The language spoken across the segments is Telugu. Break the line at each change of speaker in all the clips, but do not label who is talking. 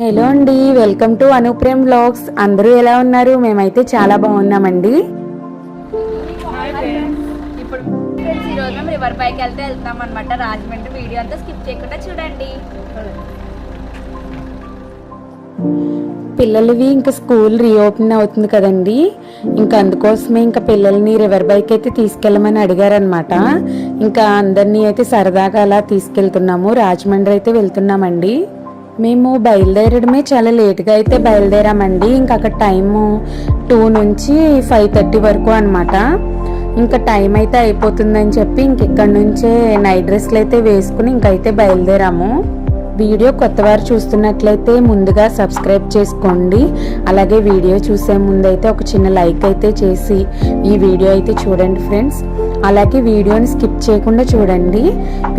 హలో అండి వెల్కమ్ టు అనుప్రేమ్ బ్లాగ్స్ అందరూ ఎలా ఉన్నారు? మేమైతే చాలా బాగున్నామండి.
ఇప్పుడు మేము రివర్ వెళ్తే వెళ్తాం అనమాట రాజమండ్రి వీడియో అంతా స్కిప్ చేయకుండా చూడండి.
పిల్లలవి ఇంకా స్కూల్ రీఓపెన్ అవుతుంది కదండి. ఇంకా అందుకోసమే ఇంకా పిల్లల్ని రివర్ బైక్ అయితే తీసుకెళ్ళమని అడిగారనమాట ఇంకా అందరినీ అయితే సరదాగా అలా తీసుకెళ్తున్నాము. రాజమండ్రి అయితే వెళ్తున్నామండి. మేము బయలుదేరడమే చాలా లేట్గా అయితే బయలుదేరామండి. ఇంకా అక్కడ టైము టూ నుంచి ఫైవ్ థర్టీ వరకు అనమాట ఇంకా టైం అయితే అయిపోతుందని చెప్పి ఇంక ఇక్కడ నుంచే నైట్ డ్రెస్లు అయితే వేసుకుని ఇంకైతే బయలుదేరాము. వీడియో కొత్త వారు చూస్తున్నట్లయితే ముందుగా సబ్స్క్రైబ్ చేసుకోండి. అలాగే వీడియో చూసే ముందైతే ఒక చిన్న లైక్ అయితే చేసి ఈ వీడియో అయితే చూడండి ఫ్రెండ్స్. అలాగే వీడియోని స్కిప్ చేయకుండా చూడండి.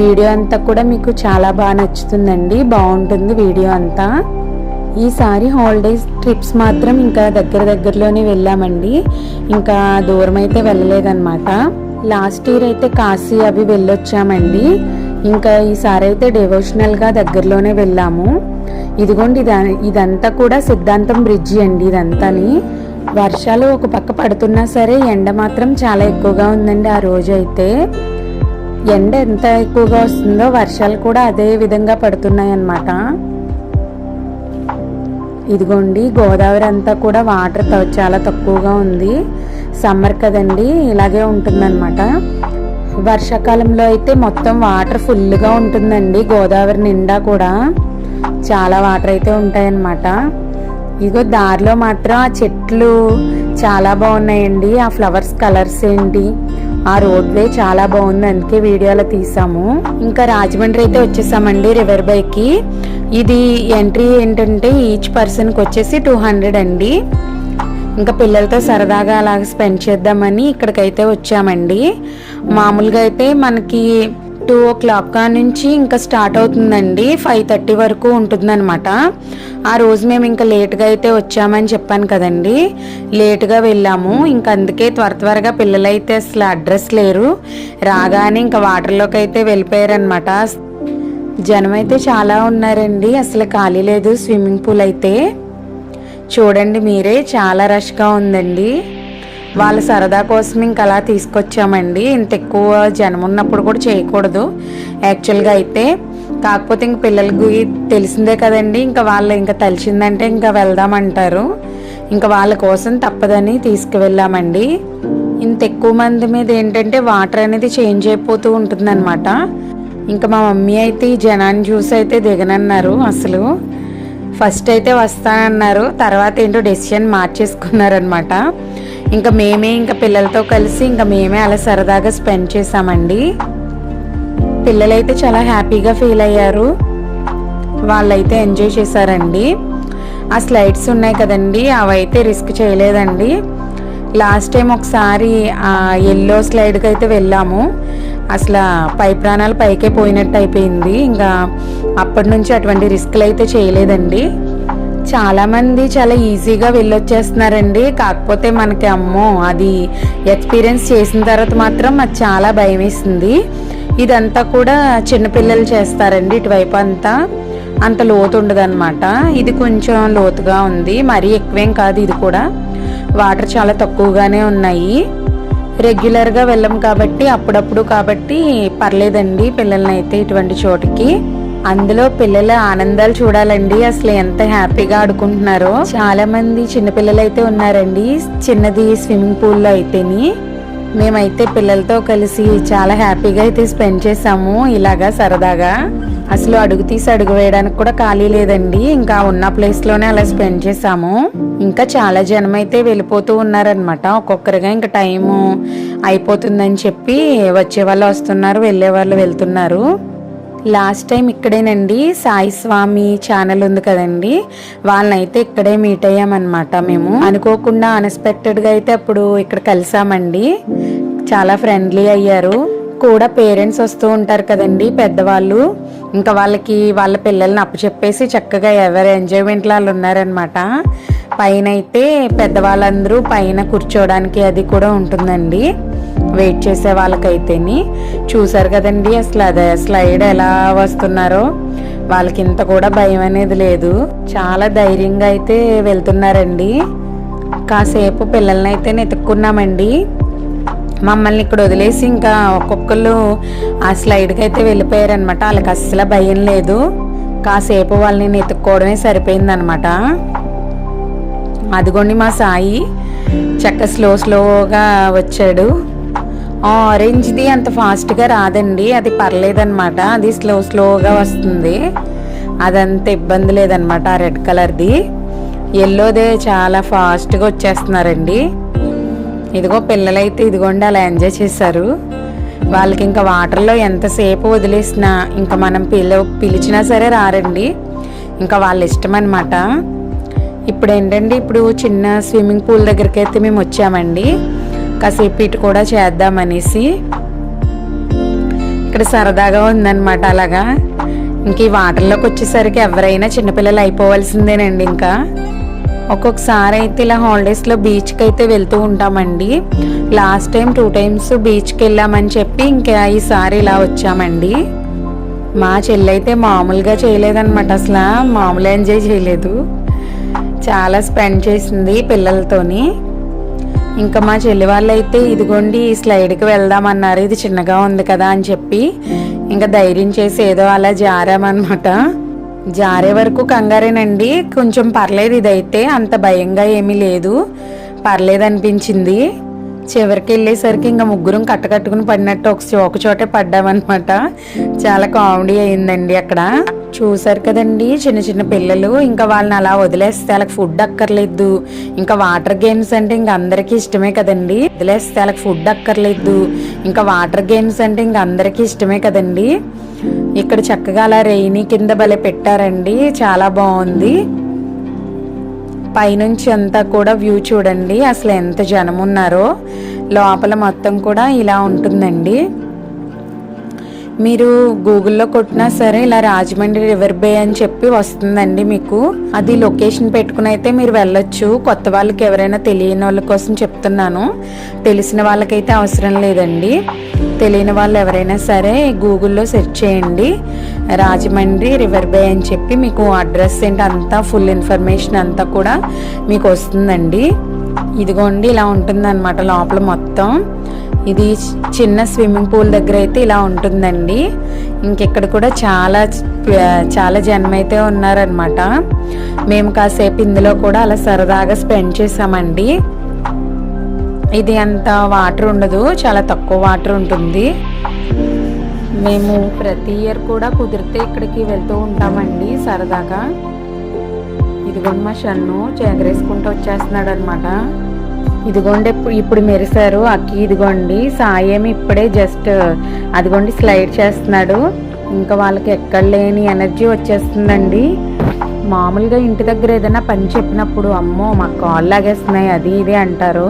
వీడియో అంతా కూడా మీకు చాలా బాగా నచ్చుతుందండి. బాగుంటుంది వీడియో అంతా. ఈసారి హాలిడేస్ ట్రిప్స్ మాత్రం ఇంకా దగ్గర దగ్గరలోనే వెళ్ళామండి. ఇంకా దూరం అయితే వెళ్ళలేదన్నమాట. లాస్ట్ ఇయర్ అయితే కాశీ అవి వెళ్ళొచ్చామండి. ఇంకా ఈసారి అయితే డివోషనల్గా దగ్గరలోనే వెళ్ళాము. ఇదిగోండి ఇదంతా కూడా సిద్ధాంతం బ్రిడ్జి అండి ఇదంతాని. వర్షాలు ఒక పక్క పడుతున్నా సరే ఎండ మాత్రం చాలా ఎక్కువగా ఉందండి ఆ రోజు అయితే. ఎండ ఎంత ఎక్కువగా వస్తుందో వర్షాలు కూడా అదే విధంగా పడుతున్నాయి అన్నమాట ఇదిగోండి గోదావరి అంతా కూడా వాటర్ చాలా తక్కువగా ఉంది. సమ్మర్ కదండి ఇలాగే ఉంటుందన్నమాట. వర్షాకాలంలో అయితే మొత్తం వాటర్ ఫుల్గా ఉంటుందండి గోదావరి నిండా కూడా. చాలా వాటర్ అయితే ఉంటాయన్నమాట. ఇదిగో దారిలో మాత్రం ఆ చెట్లు చాలా బాగున్నాయండి. ఆ ఫ్లవర్స్ కలర్స్ ఏంటి? ఆ రోడ్ వే చాలా బాగుంది. అందుకే వీడియోలో తీసాము. ఇంకా రాజమండ్రి అయితే వచ్చేసామండి రివర్ బైకి. ఇది ఎంట్రీ ఏంటంటే ఈచ్ పర్సన్కి వచ్చేసి టూ హండ్రెడ్ అండి. ఇంకా పిల్లలతో సరదాగా అలాగ స్పెండ్ చేద్దామని ఇక్కడికైతే వచ్చామండి. మామూలుగా అయితే మనకి టూ ఓ క్లాక్ నుంచి ఇంకా స్టార్ట్ అవుతుందండి. ఫైవ్ థర్టీ వరకు ఉంటుందన్నమాట. ఆ రోజు మేము ఇంకా లేట్గా అయితే వచ్చామని చెప్పాను కదండి. లేట్గా వెళ్ళాము. ఇంకా అందుకే త్వర త్వరగా పిల్లలైతే అసలు అడ్రస్ లేరు. రాగానే ఇంకా వాటర్లోకి అయితే వెళ్ళిపోయారనమాట జనం అయితే చాలా ఉన్నారండి. అసలు ఖాళీ లేదు స్విమ్మింగ్ పూల్ అయితే. చూడండి మీరే చాలా రష్గా ఉందండి. వాళ్ళ సరదా కోసం ఇంకా అలా తీసుకొచ్చామండి. ఇంత ఎక్కువ జనం ఉన్నప్పుడు కూడా చేయకూడదు. యాక్చువల్గా అయితే. కాకపోతే ఇంక పిల్లలకి తెలిసిందే కదండి. ఇంకా వాళ్ళు ఇంకా తెలిసిందంటే ఇంకా వెళ్దామంటారు. ఇంకా వాళ్ళ కోసం తప్పదని తీసుకువెళ్ళామండి. ఇంత ఎక్కువ మంది మీద ఏంటంటే వాటర్ అనేది చేంజ్ అయిపోతూ ఉంటుందన్నమాట. ఇంకా మా మమ్మీ అయితే ఈ జనాన్ని చూసి అయితే దిగనన్నారు అసలు. ఫస్ట్ అయితే వస్తానన్నారు. తర్వాత ఏంటో డెసిషన్ మార్చేసుకున్నారనమాట ఇంకా మేమే ఇంకా పిల్లలతో కలిసి ఇంకా మేమే అలా సరదాగా స్పెండ్ చేసామండి పిల్లలైతే చాలా హ్యాపీగా ఫీల్ అయ్యారు. వాళ్ళైతే ఎంజాయ్ చేశారండి. ఆ స్లైడ్స్ ఉన్నాయి కదండి అవైతే రిస్క్ చేయలేదండి. లాస్ట్ టైం ఒకసారి ఆ ఎల్లో స్లైడ్కి అయితే వెళ్ళాము. అసలు పై ప్రాణాలు పైకే పోయినట్టు అయిపోయింది. ఇంకా అప్పటి నుంచి అటువంటి రిస్క్లు అయితే చేయలేదండి. చాలామంది చాలా ఈజీగా వెళ్ళొచ్చేస్తున్నారండి. కాకపోతే మనకి అమ్మో అది ఎక్స్పీరియన్స్ చేసిన తర్వాత మాత్రం అది చాలా భయం వేసింది ఇదంతా కూడా చిన్నపిల్లలు చేస్తారండి ఇటువైపు అంతా. అంత లోతు ఉండదన్నమాట. ఇది కొంచెం లోతుగా ఉంది. మరీ ఎక్కువేం కాదు ఇది కూడా. వాటర్ చాలా తక్కువగానే ఉన్నాయి. రెగ్యులర్గా వెళ్ళం కాబట్టి అప్పుడప్పుడు కాబట్టి పర్లేదండి పిల్లల్ని అయితే ఇటువంటి చోటుకి. అందులో పిల్లల ఆనందాలు చూడాలండి. అసలు ఎంత హ్యాపీగా ఆడుకుంటున్నారో. చాలా మంది చిన్నపిల్లలు అయితే ఉన్నారండి. చిన్నది స్విమ్మింగ్ పూల్లో అయితేని. మేమైతే పిల్లలతో కలిసి చాలా హ్యాపీగా అయితే స్పెండ్ చేసాము. ఇలాగా సరదాగా. అసలు అడుగు తీసి అడుగు వేయడానికి కూడా ఖాళీ లేదండి. ఇంకా ఉన్న ప్లేస్లోనే అలా స్పెండ్ చేసాము. ఇంకా చాలా జనం అయితే వెళ్ళిపోతూ ఉన్నారనమాట ఒక్కొక్కరిగా ఇంకా టైము అయిపోతుందని చెప్పి వచ్చే వాళ్ళు వస్తున్నారు వెళ్ళే వాళ్ళు వెళ్తున్నారు. లాస్ట్ టైం ఇక్కడేనండి సాయి స్వామి ఛానల్ ఉంది కదండి. వాళ్ళనైతే ఇక్కడే మీట్ అయ్యామన్నమాట మేము. అనుకోకుండా అన్ఎక్స్పెక్టెడ్గా అయితే అప్పుడు ఇక్కడ కలిసామండి. చాలా ఫ్రెండ్లీ అయ్యారు. కూడా పేరెంట్స్ వస్తూ ఉంటారు కదండి పెద్దవాళ్ళు. ఇంకా వాళ్ళకి వాళ్ళ పిల్లల్ని అప్పచెప్పేసి చక్కగా ఎవరి ఎంజాయ్మెంట్లో వాళ్ళు ఉన్నారనమాట పైన అయితే పెద్దవాళ్ళందరూ పైన కూర్చోవడానికి అది కూడా ఉంటుందండి. వెయిట్ చేసే వాళ్ళకైతేని చూసారు కదండి అసలు అదే స్లైడ్ ఎలా వస్తున్నారో. వాళ్ళకి ఇంత కూడా భయం అనేది లేదు. చాలా ధైర్యంగా అయితే వెళ్తున్నారండి. కాసేపు పిల్లల్ని అయితే నెతుక్కున్నామండి మమ్మల్ని ఇక్కడ వదిలేసి ఇంకా ఒక్కొక్కళ్ళు ఆ స్లైడ్కి అయితే వెళ్ళిపోయారనమాట వాళ్ళకి అస్సలు భయం లేదు. కాసేపు వాళ్ళని ఎత్తుక్కోవడమే సరిపోయిందనమాట అదిగోండి మా సాయి. చక్క స్లో స్లోగా వచ్చాడు. ఆరెంజ్ది అంత ఫాస్ట్గా రాదండి. అది పర్లేదన్నమాట. అది స్లో స్లోగా వస్తుంది. అదంత ఇబ్బంది లేదనమాట ఆ రెడ్ కలర్ది. ఎల్లోదే చాలా ఫాస్ట్గా వచ్చేస్తున్నారండి. ఇదిగో పిల్లలైతే ఇదిగోండి అలా ఎంజాయ్ చేశారు. వాళ్ళకి ఇంకా వాటర్లో ఎంతసేపు వదిలేసినా ఇంకా మనం పిల పిలిచినా సరే రారండి. ఇంకా వాళ్ళ ఇష్టం అనమాట ఇప్పుడు ఏంటండి ఇప్పుడు చిన్న స్విమ్మింగ్ పూల్ దగ్గరికి అయితే మేము వచ్చామండి. కాసేపు ఇటు కూడా చేద్దామనేసి ఇక్కడ సరదాగా ఉందన్నమాట అలాగా. ఇంక ఈ వాటర్లోకి వచ్చేసరికి ఎవరైనా చిన్నపిల్లలు అయిపోవాల్సిందేనండి ఇంకా. ఒక్కొక్కసారి అయితే ఇలా హాలిడేస్లో బీచ్కి అయితే వెళ్తూ ఉంటామండి. లాస్ట్ టైం టూ టైమ్స్ బీచ్కి వెళ్ళామని చెప్పి ఇంకా ఈసారి ఇలా వచ్చామండి. మా చెల్లి అయితే మామూలుగా చేయలేదన్నమాట అసలు. మామూలు ఎంజాయ్ చేయలేదు. చాలా స్పెండ్ చేసింది పిల్లలతోని. ఇంకా మా చెల్లి వాళ్ళు అయితే ఇదిగోండి ఈ స్లైడ్కి వెళ్దామన్నారు. ఇది చిన్నగా ఉంది కదా అని చెప్పి ఇంకా ధైర్యం చేసి ఏదో అలా జారామన్నమాట. జారే వరకు కంగారేనండి. కొంచెం పర్లేదు ఇదైతే. అంత భయంగా ఏమీ లేదు. పర్లేదు అనిపించింది చివరికి వెళ్ళేసరికి ఇంకా ముగ్గురం కట్టకట్టుకుని పడినట్టు ఒక ఒక చోటే పడ్డామన్నమాట. చాలా కామెడీ అయిందండి అక్కడ. చూసారు కదండి చిన్న చిన్న పిల్లలు ఇంకా వాళ్ళని అలా వదిలేస్తే వాళ్ళకి ఫుడ్ అక్కర్లేదు. ఇంకా వాటర్ గేమ్స్ అంటే ఇంకా అందరికీ ఇష్టమే కదండి. వదిలేస్తే వాళ్ళకి ఫుడ్ అక్కర్లేదు. ఇంకా వాటర్ గేమ్స్ అంటే ఇంకా అందరికీ ఇష్టమే కదండి. ఇక్కడ చక్కగా అలా రెయిని కింద భలే పెట్టారండి. చాలా బాగుంది. పైనుంచి అంతా కూడా వ్యూ చూడండి అసలు ఎంత జనం ఉన్నారో లోపల మొత్తం కూడా ఇలా ఉంటుందండి. మీరు గూగుల్లో కొట్టినా సరే ఇలా రాజమండ్రి రివర్ బే అని చెప్పి వస్తుందండి మీకు. అది లొకేషన్ పెట్టుకుని అయితే మీరు వెళ్ళొచ్చు. కొత్త వాళ్ళకి ఎవరైనా తెలియని వాళ్ళ కోసం చెప్తున్నాను. తెలిసిన వాళ్ళకైతే అవసరం లేదండి. తెలియని వాళ్ళు ఎవరైనా సరే గూగుల్లో సెర్చ్ చేయండి. రాజమండ్రి రివర్ బే అని చెప్పి మీకు అడ్రస్ ఏంటి అంతా ఫుల్ ఇన్ఫర్మేషన్ అంతా కూడా మీకు వస్తుందండి. ఇదిగోండి ఇలా ఉంటుందన్నమాట లోపల మొత్తం. ఇది చిన్న స్విమ్మింగ్ పూల్ దగ్గర అయితే ఇలా ఉంటుందండి. ఇంకెక్కడ కూడా చాలా చాలా జనం అయితే ఉన్నారనమాట మేము కాసేపు ఇందులో కూడా అలా సరదాగా స్పెండ్ చేసామండి. ఇది అంత వాటర్ ఉండదు చాలా తక్కువ వాటర్ ఉంటుంది. మేము ప్రతి ఇయర్ కూడా కుదిరితే ఇక్కడికి వెళ్తూ ఉంటామండి సరదాగా. ఇదిగోండి మా షన్ను చేకరేసుకుంటూ వచ్చేస్తున్నాడు అనమాట ఇదిగోండి ఇప్పుడు మెరిశారు అక్కి ఇదిగోండి సాయేమి ఇప్పుడే జస్ట్ అదిగోండి స్లైడ్ చేస్తున్నాడు. ఇంకా వాళ్ళకి ఎక్కడ లేని ఎనర్జీ వచ్చేస్తుందండి. మామూలుగా ఇంటి దగ్గర ఏదైనా పని చెప్పినప్పుడు అమ్మో మా కాళ్ళు లాగేస్తున్నాయి అది ఇది అంటారు.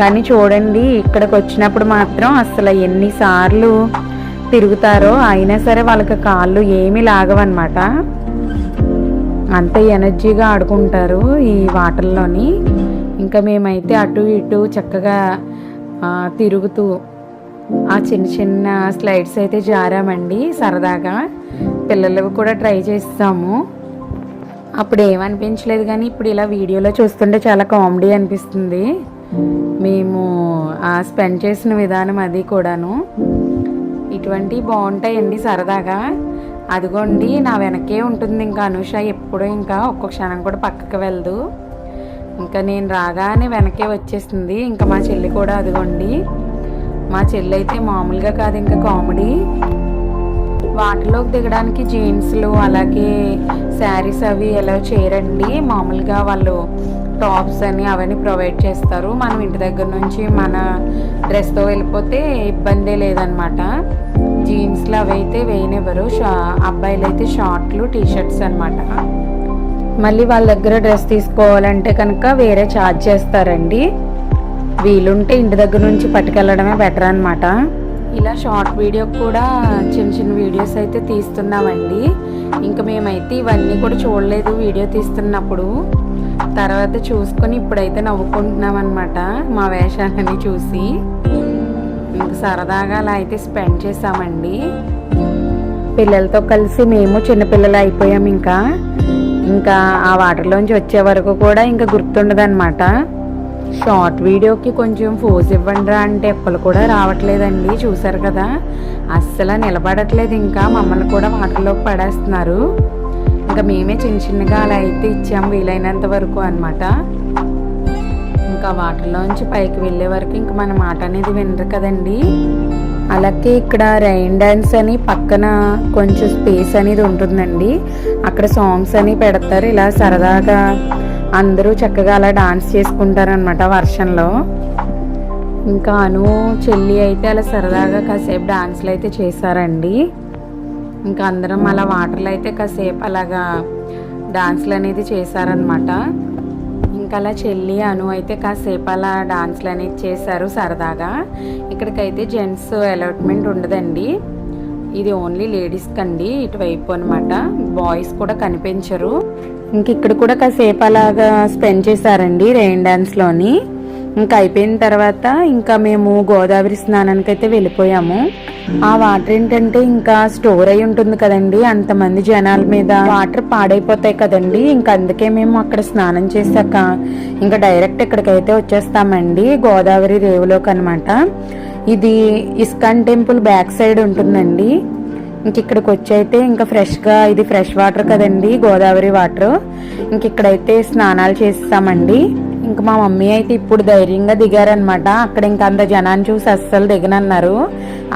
కానీ చూడండి ఇక్కడికి వచ్చినప్పుడు మాత్రం అసలు ఎన్నిసార్లు తిరుగుతారో అయినా సరే వాళ్ళకి కాళ్ళు ఏమీ లాగవన్నమాట. అంత ఎనర్జీగా ఆడుకుంటారు ఈ వాటర్లోని. ఇంకా మేమైతే అటు ఇటు చక్కగా తిరుగుతూ ఆ చిన్న చిన్న స్లైడ్స్ అయితే జారామండి సరదాగా. పిల్లలు కూడా ట్రై చేస్తాము. అప్పుడు ఏమనిపించలేదు కానీ ఇప్పుడు ఇలా వీడియోలో చూస్తుంటే చాలా కామెడీ అనిపిస్తుంది. మేము స్పెండ్ చేసిన విధానం అది కూడాను. ఇటువంటివి బాగుంటాయండి సరదాగా. అదిగోండి నా వెనకే ఉంటుంది ఇంకా అనుష ఎప్పుడూ ఇంకా ఒక్కొక్క క్షణం కూడా పక్కకి వెళ్దు ఇంకా నేను రాగానే వెనకే వచ్చేసింది ఇంకా మా చెల్లి కూడా అదిగోండి. మా చెల్లి అయితే మామూలుగా కాదు ఇంకా కామెడీ. వాటిలోకి దిగడానికి జీన్స్లు అలాగే శారీస్ అవి ఎలా చేయరండి. మామూలుగా వాళ్ళు టాప్స్ అని అవన్నీ ప్రొవైడ్ చేస్తారు. మనం ఇంటి దగ్గర నుంచి మన డ్రెస్తో వెళ్ళిపోతే ఇబ్బందే లేదనమాట. జీన్స్లు అవి అయితే వేయనివ్వరు. షా అబ్బాయిలు అయితే షార్ట్లు టీషర్ట్స్ అనమాట. మళ్ళీ వాళ్ళ దగ్గర డ్రెస్ తీసుకోవాలంటే కనుక వేరే ఛార్జ్ చేస్తారండి. వీలుంటే ఇంటి దగ్గర నుంచి పట్టుకెళ్ళడమే బెటర్ అనమాట. ఇలా షార్ట్ వీడియో కూడా చిన్న చిన్న వీడియోస్ అయితే తీస్తున్నామండి. ఇంకా మేమైతే ఇవన్నీ కూడా చూడలేదు వీడియో తీస్తున్నప్పుడు. తర్వాత చూసుకొని ఇప్పుడైతే నవ్వుకుంటున్నాం అనమాట మా వేషాలని చూసి. ఇంక సరదాగా అలా అయితే స్పెండ్ చేసామండి పిల్లలతో కలిసి మేము చిన్నపిల్లలు అయిపోయాం ఇంకా. ఇంకా ఆ వాటర్లోంచి వచ్చే వరకు కూడా ఇంకా గుర్తుండదన్నమాట. షార్ట్ వీడియోకి కొంచెం ఫోజ్ ఇవ్వండిరా అంటే ఎప్పలు కూడా రావట్లేదండి చూసారు కదా. అస్సలు నిలబడట్లేదు ఇంకా మమ్మల్ని కూడా వాటర్లోకి పడేస్తున్నారు. ఇంకా మేమే చిన్న చిన్నగా అలా అయితే ఇచ్చాము వీలైనంత వరకు అన్నమాట. ఇంకా వాటర్లోంచి పైకి వెళ్ళే వరకు ఇంకా మన మాట అనేది వినరు కదండి. అలాగే ఇక్కడ రైన్ డ్యాన్స్ అని పక్కన కొంచెం స్పేస్ అనేది ఉంటుందండి. అక్కడ సాంగ్స్ అని పెడతారు ఇలా సరదాగా అందరూ చక్కగా అలా డాన్స్ చేసుకుంటారనమాట వర్షంలో. ఇంకా అను చెల్లి అయితే అలా సరదాగా కాసేపు డాన్స్లు అయితే చేశారండి. ఇంకా అందరం అలా వాటర్లో అయితే కాసేపు అలాగా డాన్స్లు అనేది చేశారనమాట ఇంకా అలా చెల్లి అను అయితే కాసేపు అలా డాన్స్లు అనేది చేశారు సరదాగా. ఇక్కడికైతే జెంట్స్ అలాట్మెంట్ ఉండదండి. ఇది ఓన్లీ లేడీస్కి అండి ఇటువైపు అనమాట బాయ్స్ కూడా కనిపించరు. ఇంక ఇక్కడ కూడా కాసేపు అలాగా స్పెండ్ చేశారండి రెయిన్ డాన్స్లోని. ఇంకా అయిపోయిన తర్వాత ఇంకా మేము గోదావరి స్నానానికి అయితే వెళ్ళిపోయాము. ఆ వాటర్ ఏంటంటే ఇంకా స్టోర్ అయి ఉంటుంది కదండి అంతమంది జనాల మీద వాటర్ పాడైపోతాయి కదండి. ఇంకా అందుకే మేము అక్కడ స్నానం చేశాక ఇంకా డైరెక్ట్ ఇక్కడికైతే వచ్చేస్తామండి గోదావరి రేవులోకి అనమాట ఇది ఇస్కాన్ టెంపుల్ బ్యాక్ సైడ్ ఉంటుందండి. ఇంక ఇక్కడికి వచ్చి అయితే ఇంకా ఫ్రెష్గా ఇది ఫ్రెష్ వాటర్ కదండి గోదావరి వాటర్. ఇంక ఇక్కడైతే స్నానాలు చేస్తామండి. ఇంక మా మమ్మీ అయితే ఇప్పుడు ధైర్యంగా దిగారనమాట అక్కడ ఇంకా అంత జనాన్ని చూసి అస్సలు దిగనన్నారు.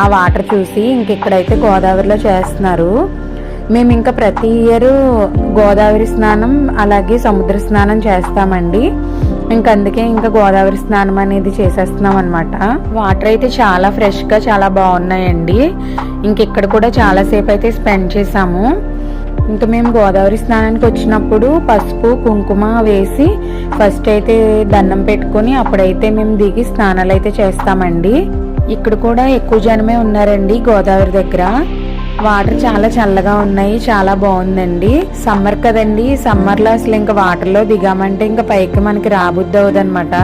ఆ వాటర్ చూసి ఇంక ఇక్కడైతే గోదావరిలో చేస్తున్నారు. మేము ఇంకా ప్రతి ఇయర్ గోదావరి స్నానం అలాగే సముద్ర స్నానం చేస్తామండి. ఇంకా అందుకే ఇంకా గోదావరి స్నానం అనేది చేసేస్తున్నాం అనమాట వాటర్ అయితే చాలా ఫ్రెష్గా చాలా బాగున్నాయండి. ఇంక ఇక్కడ కూడా చాలాసేపు అయితే స్పెండ్ చేసాము ఇంకా మేము గోదావరి స్నానానికి వచ్చినప్పుడు పసుపు కుంకుమ వేసి ఫస్ట్ అయితే దండం పెట్టుకొని అప్పుడైతే మేము దిగి స్నానాలు అయితే చేస్తామండి. ఇక్కడ కూడా ఎక్కువ జనమే ఉన్నారండి గోదావరి దగ్గర. వాటర్ చాలా చల్లగా ఉన్నాయి చాలా బాగుందండి. సమ్మర్ కదండి సమ్మర్లో అసలు ఇంకా వాటర్లో దిగామంటే ఇంకా పైకి మనకి రాబుద్ది అవుదనమాట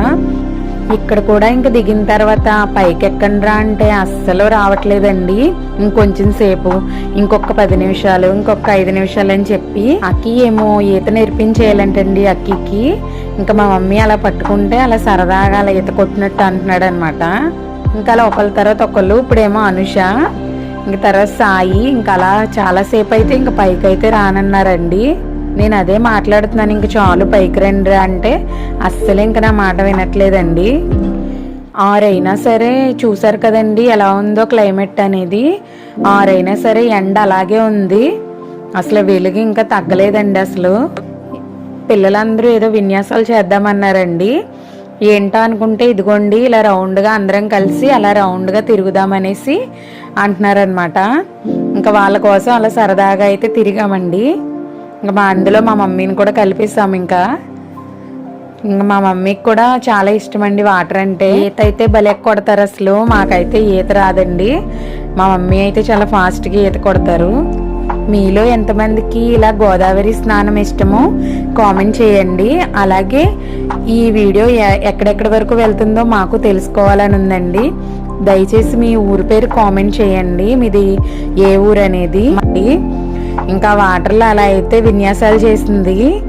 ఇక్కడ కూడా ఇంకా దిగిన తర్వాత పైకి ఎక్కండ్రా అంటే అస్సలు రావట్లేదండి. ఇంకొంచెం సేపు ఇంకొక పది నిమిషాలు ఇంకొక ఐదు నిమిషాలు అని చెప్పి అక్కి ఏమో ఈత నేర్పించేయాలంటండి అక్కికి. ఇంకా మా మమ్మీ అలా పట్టుకుంటే అలా సరదాగా అలా ఈత కొట్టినట్టు అంటున్నాడు అనమాట ఇంకా అలా ఒకళ్ళ తర్వాత ఒకళ్ళు ఇప్పుడేమో అనుష. ఇంక తర్వాత సాయి ఇంకా అలా చాలాసేపు అయితే ఇంకా పైకి అయితే రానన్నారండి. నేను అదే మాట్లాడుతున్నాను ఇంక చాలు పైకి రండి అంటే అస్సలు ఇంక నా మాట వినట్లేదండి. ఆరైనా సరే చూసారు కదండి ఎలా ఉందో క్లైమేట్ అనేది. ఆరైనా సరే ఎండ అలాగే ఉంది. అసలు వెలుగు ఇంకా తగ్గలేదండి అసలు. పిల్లలందరూ ఏదో విన్యాసాలు చేద్దామన్నారండి. ఏంటో అనుకుంటే ఇదిగోండి ఇలా రౌండ్గా అందరం కలిసి అలా రౌండ్గా తిరుగుదామనేసి అంటున్నారనమాట ఇంకా వాళ్ళ కోసం అలా సరదాగా అయితే తిరిగామండి. ఇంకా మా అందులో మా మమ్మీని కూడా కలిపిస్తాం ఇంకా. ఇంకా మా మమ్మీకి కూడా చాలా ఇష్టం అండి వాటర్ అంటే. ఈత అయితే భలే కొడతారు అసలు. మాకైతే ఈత రాదండి. మా మమ్మీ అయితే చాలా ఫాస్ట్గా ఈత కొడతారు. మీలో ఎంతమందికి ఇలా గోదావరి స్నానం ఇష్టమో కామెంట్ చేయండి. అలాగే ఈ వీడియో ఎ- ఎక్కడెక్కడి వరకు వెళ్తుందో మాకు తెలుసుకోవాలని ఉందండి. దయచేసి మీ ఊరు పేరు కామెంట్ చేయండి. మీది ఏ ఊరు అనేది? మళ్ళీ ఇంకా వాటర్లో అలా అయితే విన్యాసాలు చేసింది.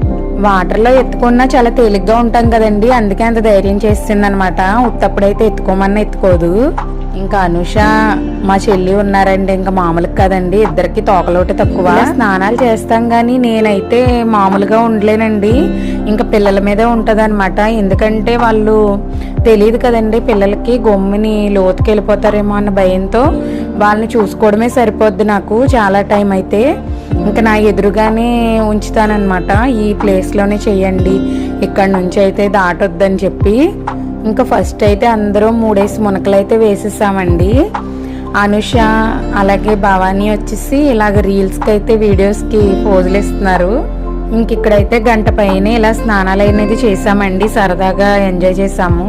వాటర్లో ఎత్తుకున్నా చాలా తేలిగ్గా ఉంటాం కదండి. అందుకే అంత ధైర్యం చేస్తుంది అనమాట ఉత్తప్పుడైతే ఎత్తుకోమన్నా ఎత్తుకోదు. ఇంకా అనుష మా చెల్లి ఉన్నారండి ఇంకా మామూలుగా కదండి. ఇద్దరికి తోకలోటి తక్కువ. స్నానాలు చేస్తాం కానీ నేనైతే మామూలుగా ఉండలేనండి. ఇంకా పిల్లల మీదే ఉంటదన్నమాట. ఎందుకంటే వాళ్ళు తెలియదు కదండి పిల్లలకి గొమ్మిని లోతుకి వెళ్ళిపోతారేమో అన్న భయంతో వాళ్ళని చూసుకోవడమే సరిపోద్ది నాకు చాలా టైం అయితే. ఇంకా నా ఎదురుగానే ఉంచుతానన్నమాట. ఈ ప్లేస్లోనే చేయండి ఇక్కడ నుంచి అయితే దాటొద్దని చెప్పి ఇంకా ఫస్ట్ అయితే అందరూ మూడేసి మునకలు అయితే వేసేసామండి. అనుష అలాగే భవానీ వచ్చేసి ఇలాగ రీల్స్కి అయితే వీడియోస్కి పోజులు ఇస్తున్నారు. ఇంక ఇక్కడైతే గంట పైన ఇలా స్నానాలు అనేది చేసామండి సరదాగా ఎంజాయ్ చేసాము.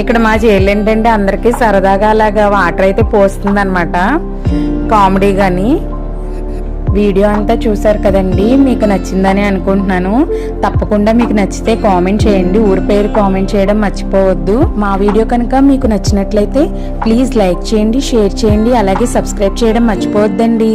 ఇక్కడ మా చెల్లి ఏంటంటే అందరికీ సరదాగా అలాగా వాటర్ అయితే పోస్తుంది అనమాట కామెడీ కానీ వీడియో అంతా చూసారు కదండి మీకు నచ్చిందని అనుకుంటున్నాను. తప్పకుండా మీకు నచ్చితే కామెంట్ చేయండి ఊరి పేరు కామెంట్ చేయడం మర్చిపోవద్దు. మా వీడియో కనుక మీకు నచ్చినట్లయితే ప్లీజ్ లైక్ చేయండి షేర్ చేయండి అలాగే సబ్స్క్రైబ్ చేయడం మర్చిపోవద్దండి.